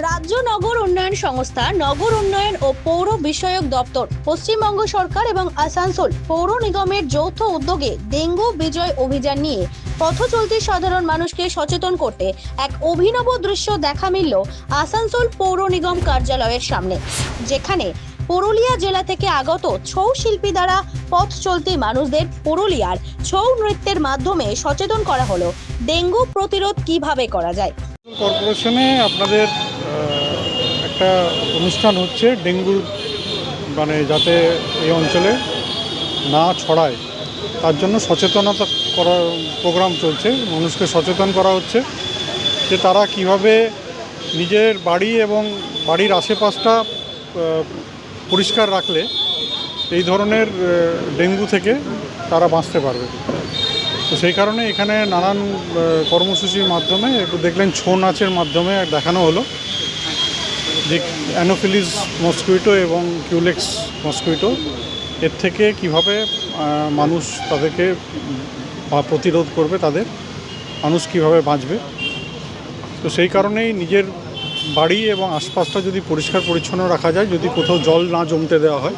রাজ্য নগর উন্নয়ন সংস্থা, নগর উন্নয়ন ও পৌর বিষয়ক দপ্তর, পশ্চিমবঙ্গ সরকার এবং আসানসোল পৌর নিগমের যৌথ উদ্যোগে ডেঙ্গু বিজয় অভিযান নিয়ে পথ চলতি সাধারণ মানুষকে সচেতন করতে এক অভিনব দৃশ্য দেখা মিলল আসানসোল পৌর নিগম কার্যালয়ের সামনে, যেখানে পুরুলিয়া জেলা থেকে আগত ছৌ শিল্পী দ্বারা পথ চলতি মানুষদের পুরুলিয়ার ছৌ নৃত্যের মাধ্যমে সচেতন করা হলো। ডেঙ্গু প্রতিরোধ কীভাবে করা যায়? কর্পোরেশনে আপনাদের একটা অনুষ্ঠান হচ্ছে ডেঙ্গুর মানে যাতে এই অঞ্চলে না ছড়ায়। তার জন্য সচেতনতা করা প্রোগ্রাম চলছে। মানুষকে সচেতন করা হচ্ছে যে তারা কীভাবে নিজের বাড়ি এবং বাড়ির আশেপাশটা পরিষ্কার রাখলে এই ধরনের ডেঙ্গু থেকে তারা বাঁচতে পারবে। তো সেই কারণে এখানে নানান কর্মসূচির মাধ্যমে একটু দেখলেন ছৌ নাচের মাধ্যমে দেখানো হলো। যে অ্যানোফিলিস মস্কুইটো এবং কিউলেক্স মস্কুইটো, এর থেকে কীভাবে মানুষ তাদেরকে প্রতিরোধ করবে তাদের, মানুষ কীভাবে বাঁচবে? তো সেই কারণেই নিজের বাড়ি এবং আশপাশটা যদি পরিষ্কার পরিচ্ছন্ন রাখা যায়, যদি কোথাও জল না জমতে দেওয়া হয়,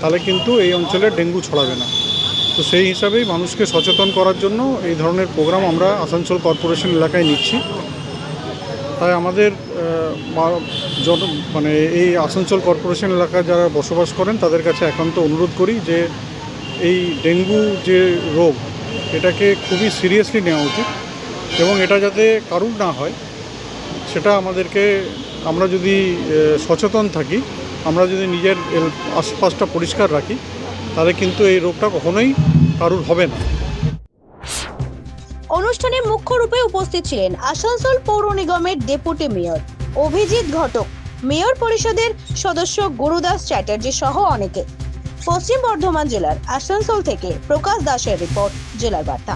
তাহলে কিন্তু এই অঞ্চলে ডেঙ্গু ছড়াবে না। তো সেই হিসাবেই মানুষকে সচেতন করার জন্য এই ধরনের প্রোগ্রাম আমরা আসানসোল কর্পোরেশন এলাকায় নিচ্ছি। তাই আমাদের জন মানে এই আসানসোল কর্পোরেশন এলাকায় যারা বসবাস করেন, তাদের কাছে একান্ত অনুরোধ করি যে এই ডেঙ্গু যে রোগ, এটাকে খুবই সিরিয়াসলি নেওয়া উচিত এবং এটা যাতে কারুর না হয়, সেটা আমাদেরকে, আমরা যদি সচেতন থাকি, আমরা যদি নিজের আশপাশটা পরিষ্কার রাখি, তাহলে কিন্তু এই রোগটা কখনোই কারুর হবে না। অনুষ্ঠানে মুখ্য রূপে উপস্থিত ছিলেন আসানসোল পৌর নিগমের deputy mayor Abhijit Ghatak, mayor পরিষদের সদস্য গুরুদাস চ্যাটার্জি সহ অনেকে। পশ্চিম বর্ধমান জেলার আসানসোল থেকে প্রকাশ দাসের রিপোর্ট, জেলার বার্তা।